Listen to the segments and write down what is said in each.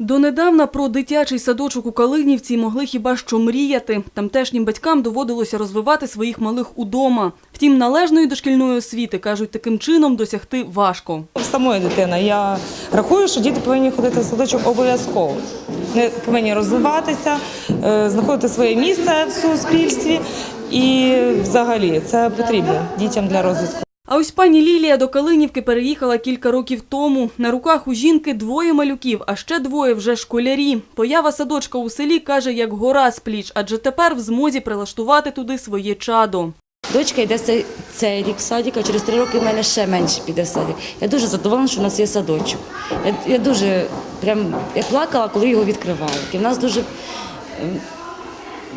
Донедавна про дитячий садочок у Калинівці могли хіба що мріяти. Тамтешнім батькам доводилося розвивати своїх малих удома. Втім, належної дошкільної освіти, кажуть, таким чином досягти важко. Самої дитини я рахую, що діти повинні ходити в садочок обов'язково. Вони повинні розвиватися, е, знаходити своє місце в суспільстві. І взагалі це потрібно дітям для розвитку. А ось пані Лілія до Калинівки переїхала кілька років тому. На руках у жінки двоє малюків, а ще двоє вже школярі. Поява садочка у селі каже, як гора з пліч, адже тепер в змозі прилаштувати туди своє чадо. Дочка йде цей, цей рік в садик, а через три роки в мене ще менше піде в садик. Я дуже задоволена, що в нас є садочок. Я, я дуже прям я плакала, коли його відкривали. І в нас дуже ем,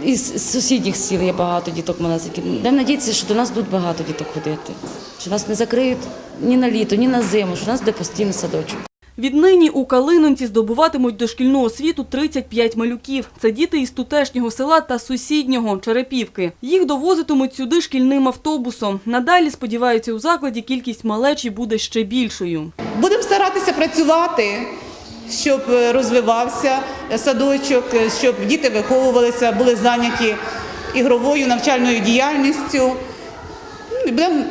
із сусідніх сіл є багато діток маленьких. Будемо надіятися, що до нас будуть багато діток ходити. Що нас не закриють ні на літо, ні на зиму, що нас буде постійний садочок. Віднині у Калинонці здобуватимуть дошкільну освіту 35 малюків. Це діти із тутешнього села та сусіднього Черепівки. Їх довозитимуть сюди шкільним автобусом. Надалі, сподіваються, у закладі кількість малечі буде ще більшою. Будемо старатися працювати, щоб е, розвивався садочок, е, щоб діти виховувалися, були зайняті ігровою навчальною діяльністю. Ну, Будемо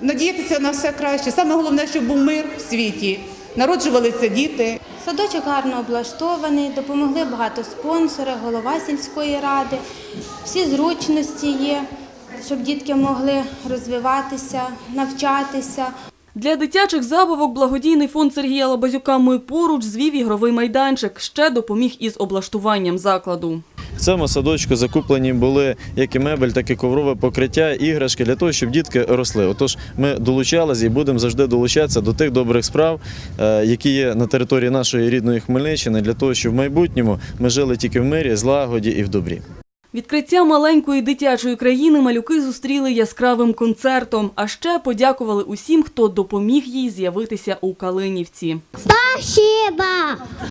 надіятися на все краще. Саме головне, щоб був мир в світі, народжувалися діти. Садочок гарно облаштований, допомогли багато спонсорів, голова сільської ради. Всі зручності є, щоб дітки могли розвиватися, навчатися. Для дитячих забавок благодійний фонд Сергія Лабазюка «Ми поруч» звів ігровий майданчик. Ще допоміг із облаштуванням закладу. В цьому садочку закуплені були як і мебель, так і коврове покриття, іграшки для того, щоб дітки росли. Отож, ми долучалися і будемо завжди долучатися до тих добрих справ, е, які є на території нашої рідної Хмельниччини, для того, щоб в майбутньому ми жили тільки в мирі, злагоді і в добрі. Відкриття маленької дитячої країни малюки зустріли яскравим концертом, а ще подякували усім, хто допоміг їй з'явитися у Калинівці. Спасибо!